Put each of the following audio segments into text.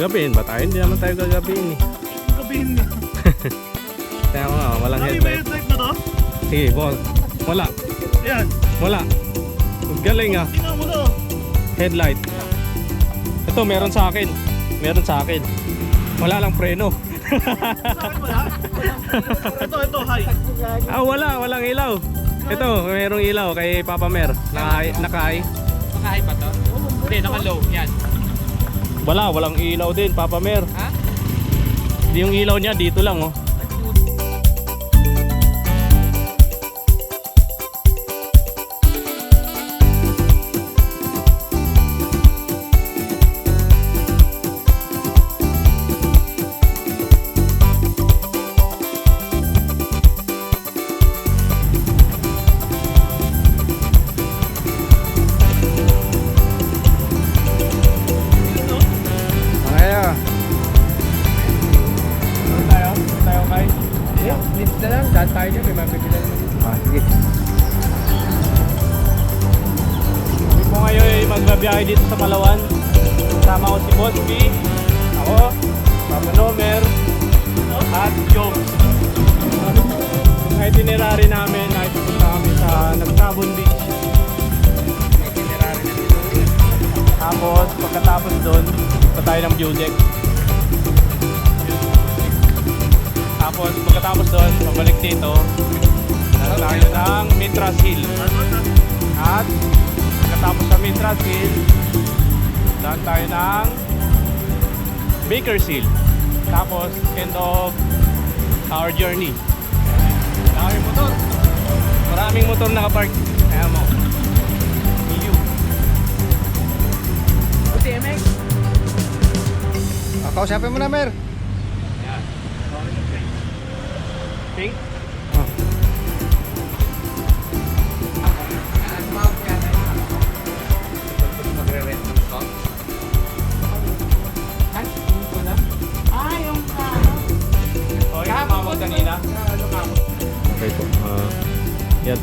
Gagabihin ba tayo? Hindi naman tayo gagabihin eh. Gabihin niya. Kaya nga, walang Ano yung headlight. headlight na to? Sige, boss. Wala. Yan. Wala. Galing ah. Tingnan mo to. Headlight. Ito, meron sa akin. Meron sa akin. Wala lang preno. Sa akin wala. Ito, ito, hi. Ah, wala. Walang ilaw. Ito, merong ilaw kay Papa Mer. Naka, naka Naka-high pa to? Hindi, naka-low. Yan. Wala, walang ilaw din, Papa Mer. Ha? Yung ilaw niya dito lang, oh. At Jones. Yung itinerary namin ay pupunta kami sa Nagtabon Beach. Tapos pagkatapos doon, punta tayo ng view deck. Tapos pagkatapos doon, pabalik dito, tayo ng Mitras Hill. At pagkatapos sa Mitras Hill, daan tayo ng Bakersfield. Tapos, end of our journey. Maraming motor. Maraming motor nakapark. Kaya mo. EU. TMX. Ah, kausapin mo na, Mer.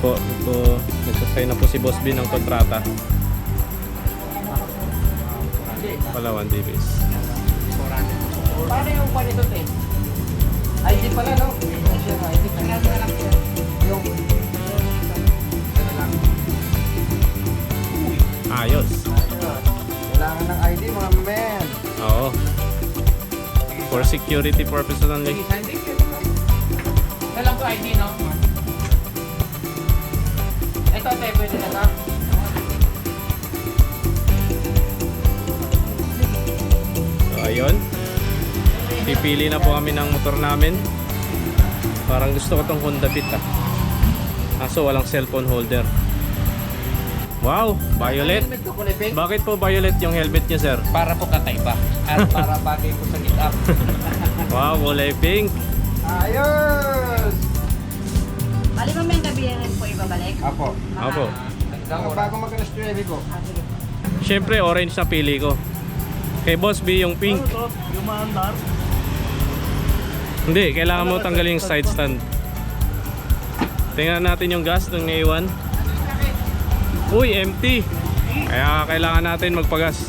Po. Ito, nagsasay na po si Boss B ng kontrata. Palawan Davis. Paano yung kwan ito, te? ID pala, no? ID pala. Yung... Ayos. Kailangan ng ID, mga men. Oo. For security purposes only. Lang to ID, no? Pwede na to. So, ayun. Pipili na po kami ng motor namin. Parang gusto ko tong Honda Beat ah. Kaso walang cellphone holder. Wow, violet. Bakit po violet yung helmet niya, sir? Para po katay ba? At para bagay po sa get up. Wow, kulay pink. Ayos! Bali mo may gabi rin po ibabalik? Apo. Apo. Ah, bago mag-alas 9 ko. Ah, sige. Siyempre, orange na pili ko. Kay Boss B, yung pink. Ano to? Yung maandar. Hindi, kailangan mo tanggalin yung side stand. Tingnan natin yung gas ng naiwan. Uy, empty. Kaya kailangan natin magpagas.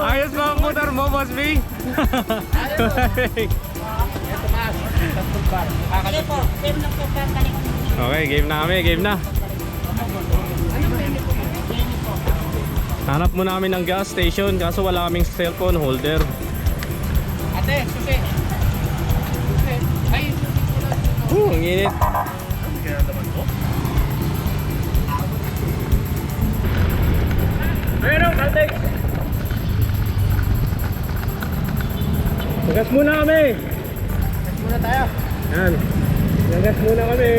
Ayos ba ang motor mo, Boss B? Sige po, same lang po ko. okay, game na kami, game na. Hanap mo namin ng gas station kaso wala kaming cellphone holder. Ate, susi. Susi. Ay, Uh, ang init. kaya naman to. Meron, Caltex! Gas muna kami! Muna tayo. Yan. Nagas muna kami.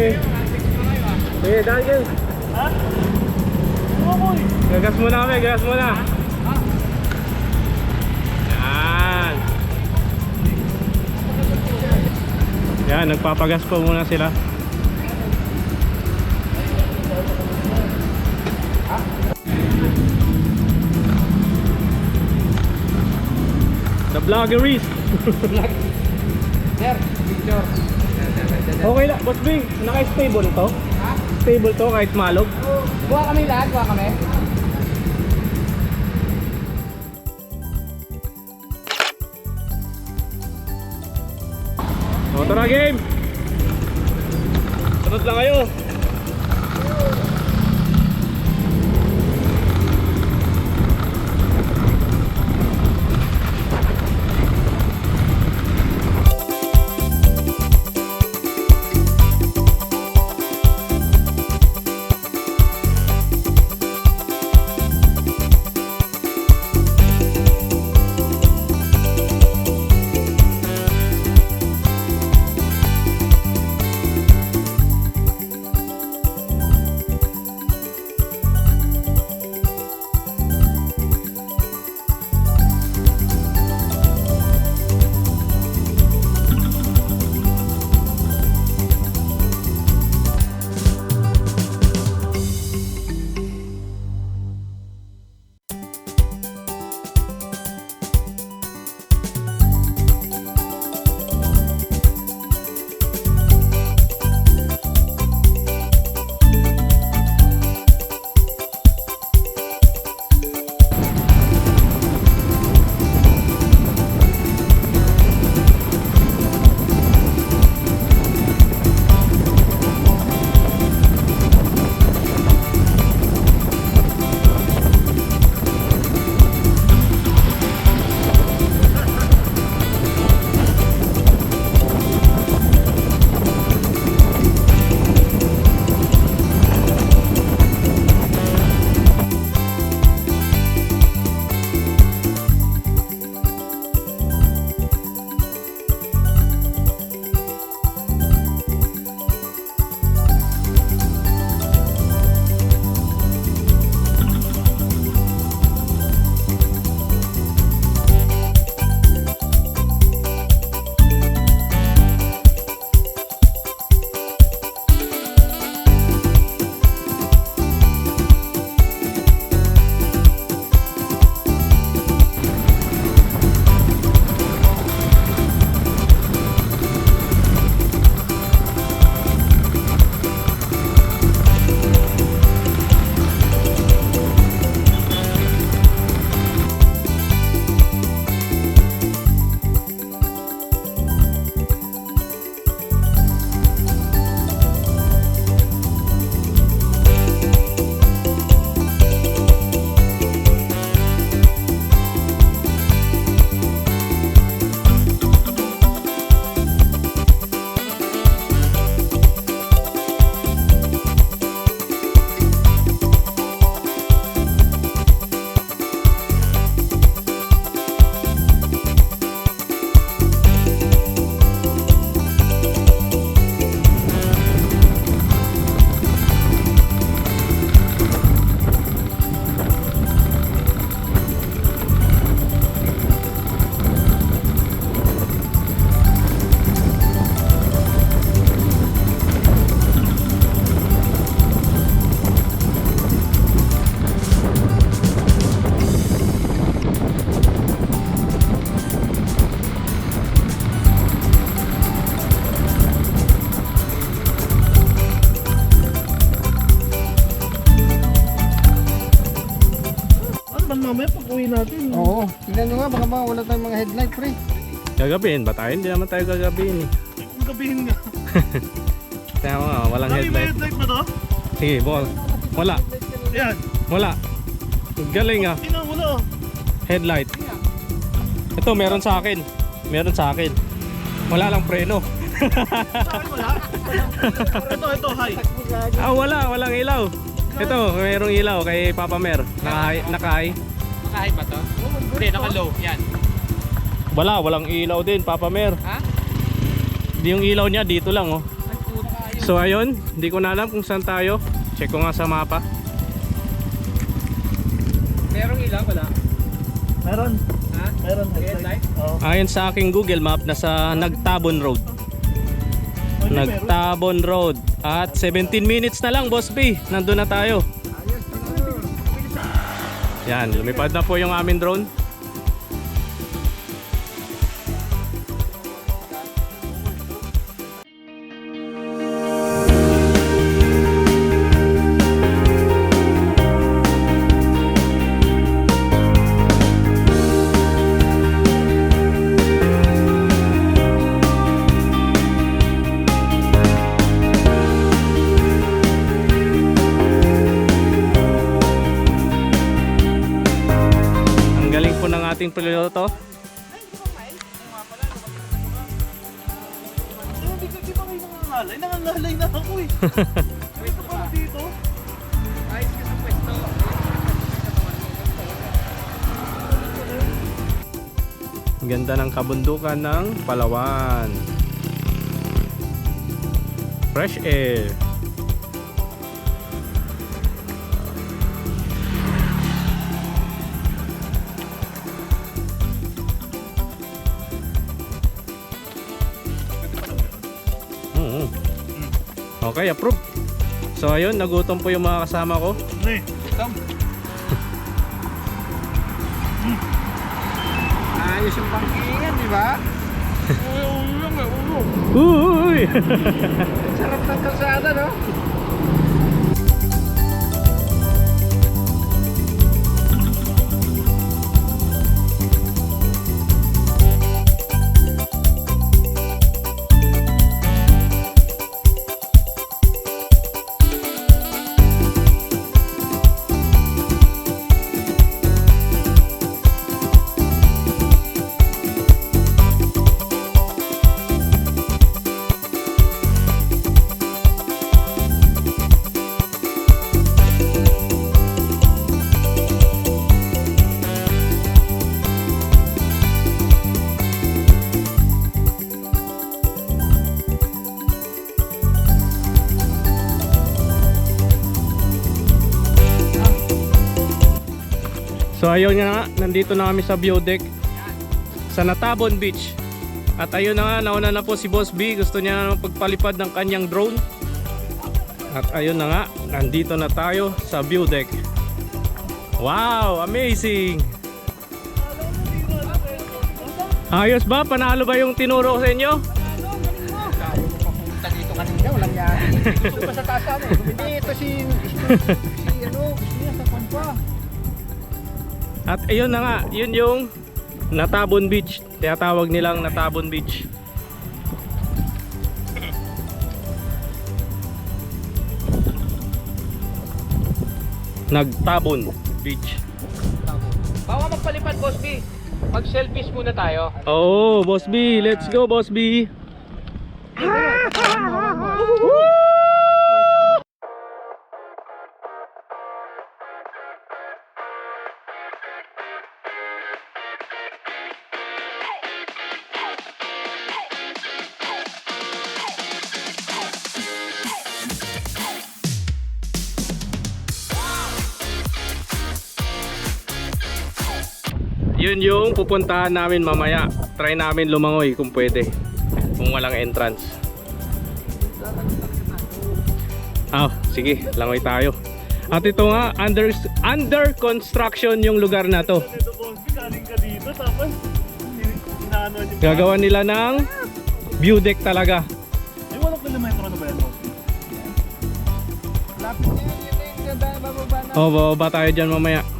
Sige, yun. Ha? Umoy! Gagas muna kami, gagas muna. Yan. Yan, nagpapagas po muna sila. The vloggeries. sir, Senior. Okay lang. Boss Bing, naka-stable to? Ha? Stable to kahit malog? Buha kami lahat, buha kami. So, tara game! Sunod lang kayo! Natin? Oo. Tignan nyo nga, baka ba wala tayong mga headlight, pre. Gagabihin ba tayo? Hindi naman tayo gagabihin eh. Gabihin nga. Kaya nga, walang Kami may headlight. headlight ba to? Sige, ball. Wala. Yan. Wala. Galing ah. Ina, wala. oh. Headlight. Ito, meron sa akin. Meron sa akin. Wala lang preno. Sa akin wala. ito, ito, hi. Ah, wala. Walang ilaw. Ito, merong ilaw kay Papa Mer. Naka, naka Naka-high ba to? Hindi, naka-low. Yan. Wala, walang ilaw din, Papa Mer. Ha? Di yung ilaw niya dito lang oh. So ayun, hindi ko na alam kung saan tayo. Check ko nga sa mapa. Merong ilang, wala? Meron. Ha? Meron Headlight? Oo. Ayon sa aking Google Map, nasa Nagtabon Road. Nagtabon Road. At 17 minutes na lang, Boss B. Nandun na tayo. Yan, lumipad na po yung aming drone. Ganda ng kabundukan ng Palawan. Fresh air. Oo. Okay, approve. So ayun, nagutom po yung mga kasama ko. Ano eh? Ayos yung pangkingan, di ba? Uy, uy, uy, uy, uy. Uy! Sarap ng kalsada, no? So ayun nga, nandito na kami sa view deck sa Natabon Beach. At ayun na nga, nauna na po si Boss B. Gusto niya na pagpalipad ng kanyang drone. At ayun na nga, nandito na tayo sa view deck. Wow, amazing! Ayos ba? Panalo ba yung tinuro ko sa inyo? Dito kanina, walang yan. Gusto pa sa tasa mo. Dito si, si ano, gusto niya sa pampa. At ayun na nga, yun yung Natabon Beach. Tinatawag nilang Natabon Beach. Nagtabon Beach. Bawa magpalipad, Boss B. Mag-selfies muna tayo. Oh, Boss B, let's go Boss B. Yun yung pupuntahan namin mamaya. Try namin lumangoy kung pwede. Kung walang entrance. Ah, sige, langoy tayo. At ito nga, under, under construction yung lugar na to. Gagawa nila ng view deck talaga. Ay, walang kilometro bababa tayo dyan mamaya.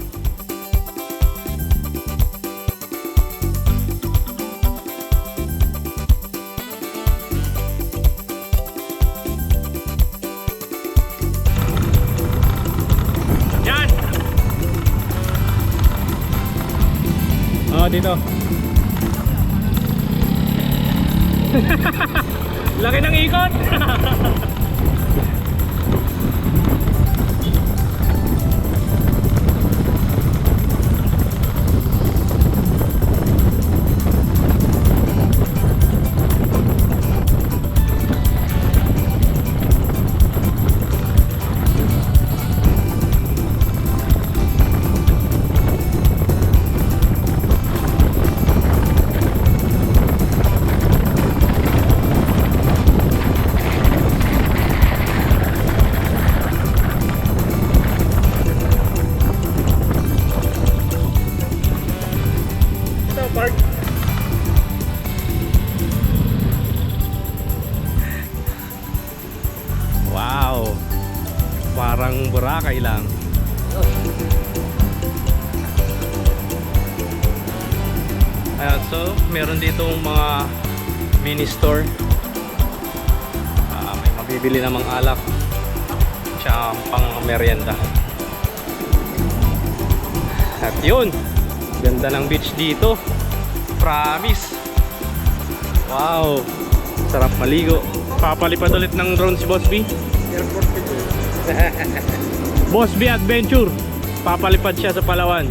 Laki ng ikot! Ayan, so meron ditong mga mini store. Ah, may mabibili namang alak. Tsaka pang merienda. At yun, Ganda ng beach dito. Promise. Wow. Sarap maligo. Papalipad ulit ng drone si Boss B. Airport. Boss B Adventure. Papalipad siya sa Palawan.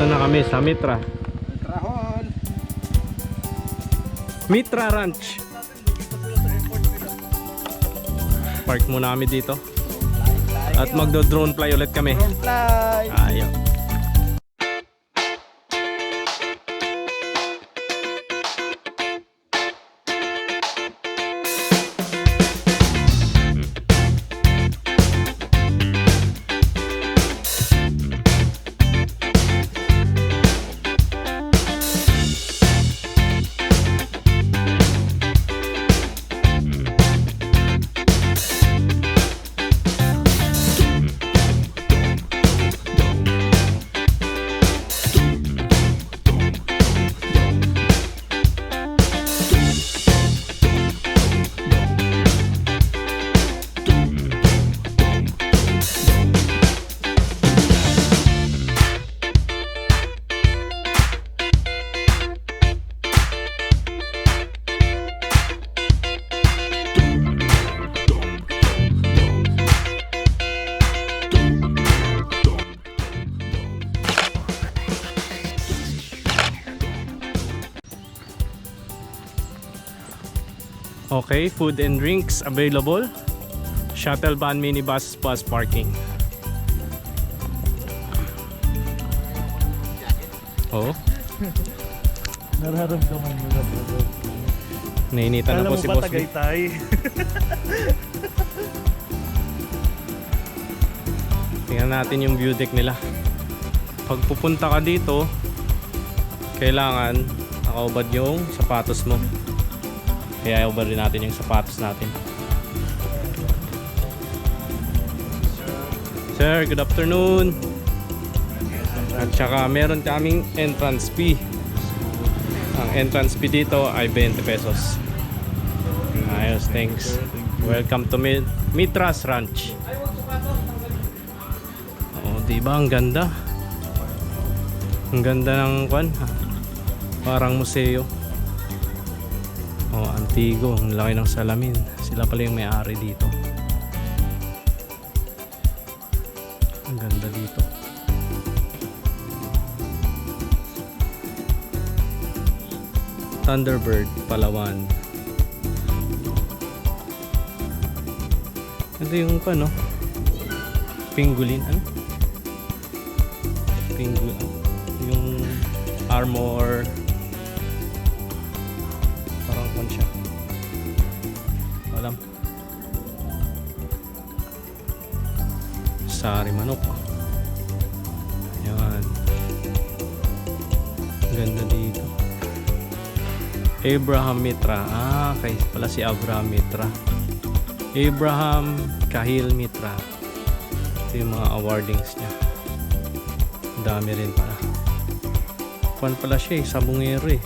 Dito na kami sa Mitra. Trahon. Mitra Ranch. Park muna kami dito. At magdo-drone fly ulit kami. Drone fly. Ayaw. Okay, food and drinks available. Shuttle van, minibus, bus parking. Oh, Nararamdaman mo na bro. nainitan na po si Boss B. Tagaytay? Tingnan natin yung view deck nila. Pag pupunta ka dito, kailangan nakaubad yung sapatos mo. Kaya ubad rin natin yung sapatos natin. Sir, good afternoon. At saka meron kaming entrance fee. Ang entrance fee dito ay 20 pesos. Ayos, thanks. Welcome to Mi- Mitras Ranch. Oh, di ba ang ganda? Ang ganda ng kwan. Parang museo. Antigo, ang laki ng salamin. Sila pala yung may-ari dito. Ang ganda dito. Thunderbird, Palawan. Ito yung pa, no? Pingulin, ano? Pingulin. Yung armor. Parang kwan siya. Sari manok. Yan. Ganda dito. Abraham Mitra. Ah, kay pala si Abraham Mitra. Abraham Kahil Mitra. Ito yung mga awardings niya. Dami rin pala. Kwan pala siya eh, sabungero eh.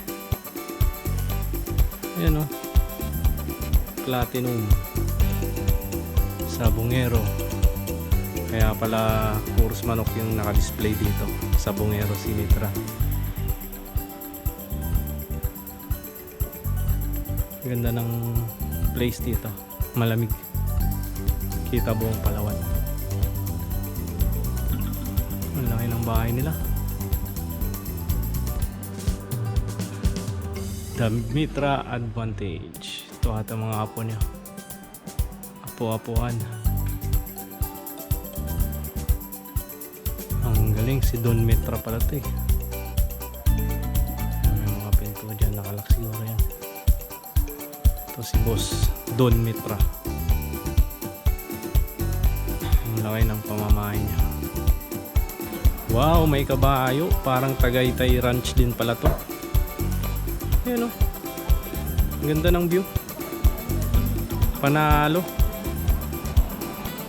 Ayan o. Platinum. Sabungero. Kaya pala Purus Manok yung naka-display dito. Sabungero si Mitra. Ganda ng place dito. Malamig. Kita buong Palawan. Ang laki ng bahay nila. The Mitra Advantage. Ito ata mga apo niya. Apo-apuan. Galing si Don Mitra pala to eh. May mga pinto dyan. Nakalak siguro yan. Ito si Boss Don Mitra. Ang laki ng pamamahay niya. Wow, may kabayo. Parang Tagaytay Ranch din pala to. Ayan o. Ang ganda ng view. Panalo.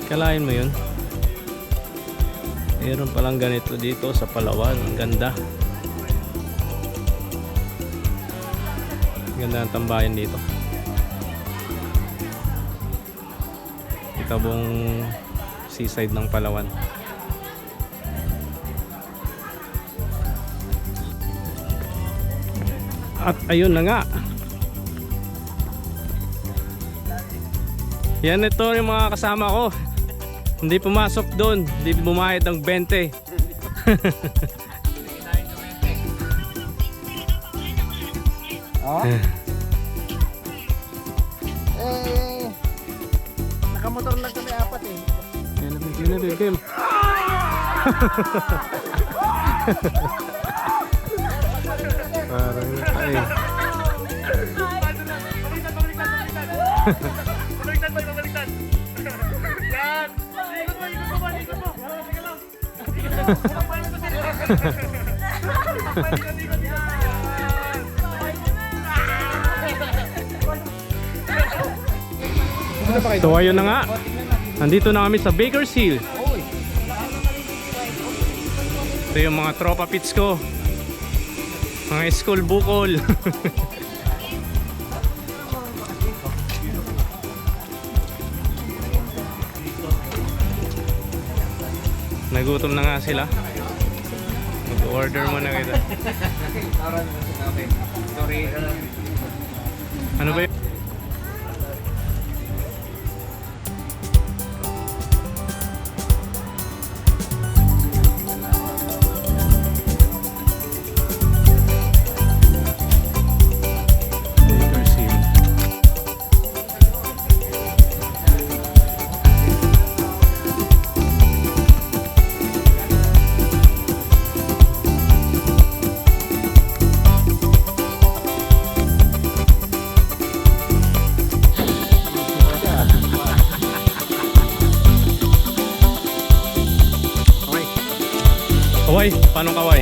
Kalain mo yun. Meron palang ganito dito sa Palawan. Ang ganda. Ang ganda ng tambayan dito. Kita seaside ng Palawan. At ayun na nga. Yan ito yung mga kasama ko. Hindi pumasok doon. Hindi bumayad ng 20. Oh? eh, nakamotor lang kami apat eh. Yan na, bigyan na. Parang ay. So ayun na nga. Nandito na kami sa Baker's Hill. Ito yung mga tropa pits ko. Mga school bukol. Nagutom na nga sila. Mag-order muna kita. Sorry. No, voy